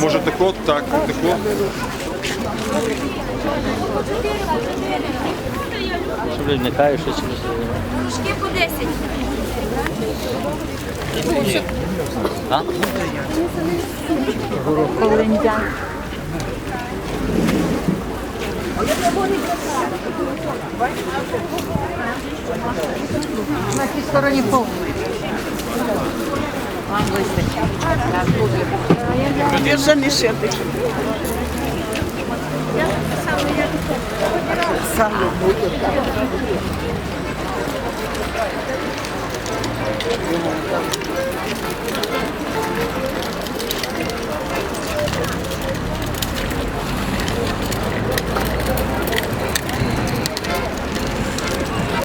Може тако, так, тако. Щоб не кажуть, що через Трошки по 10. А? На правій стороні повний. Вам вистачить. Держані шетики.